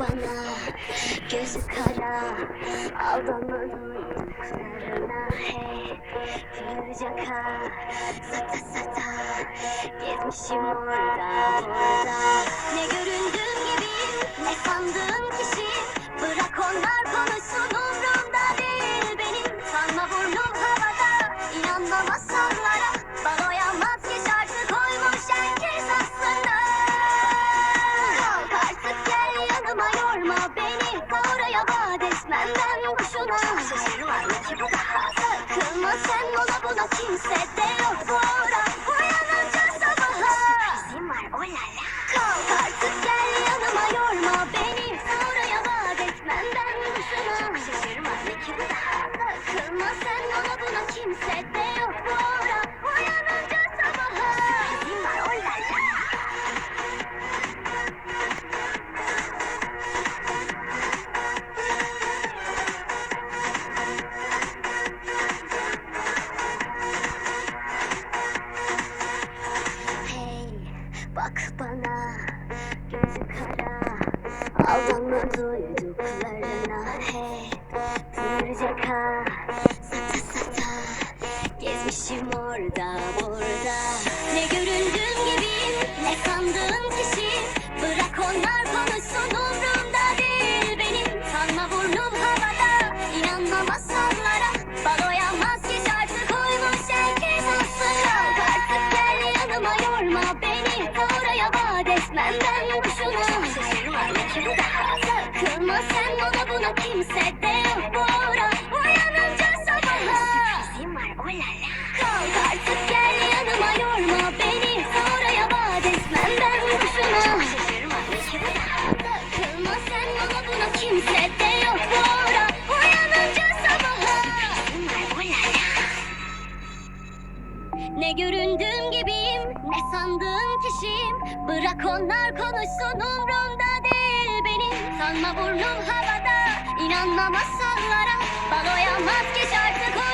bana Gözü kara Aldanma duyduklarına Hey Kıvırcak ha Sata sata Gezmişim orada burada Ne göründüğüm gibiyim Ne sandığım kişi Bırak onlar konuşsun umrumda değil benim. Sanma burnum havada İnanma boşuna Takılma sen ona buna kimse de yok bu ara Uyanınca sabaha Kalk artık gel yanıma yorma beni Oraya vaat ben sen ona buna kimse de Aldanma duyduklarına hey Kıvıracak ha sata sata Gezmişim orada burada Ne göründüğüm gibiyim ne sandığım kişi Bırak onlar konuşsun umrumda değil benim Sanma burnum havada inanma masallara Baloya maske şarkı koymuş herkes aslında Kalk artık gel yanıma yorma beni Oraya vaat etmem ben boşuna kimse de ara Uyanınca sabaha Kalk artık gel yanıma yorma beni. Oraya vaat etmem ben boşuna. Takılma sen ona buna kimse de yok. Bu ara Uyanınca sabaha Ne göründüğüm gibiyim ne sandığım kişiyim. Bırak onlar konuşsun umrumda değil benim. Sanma burnum havada inanma masallara Baloya maske şarkı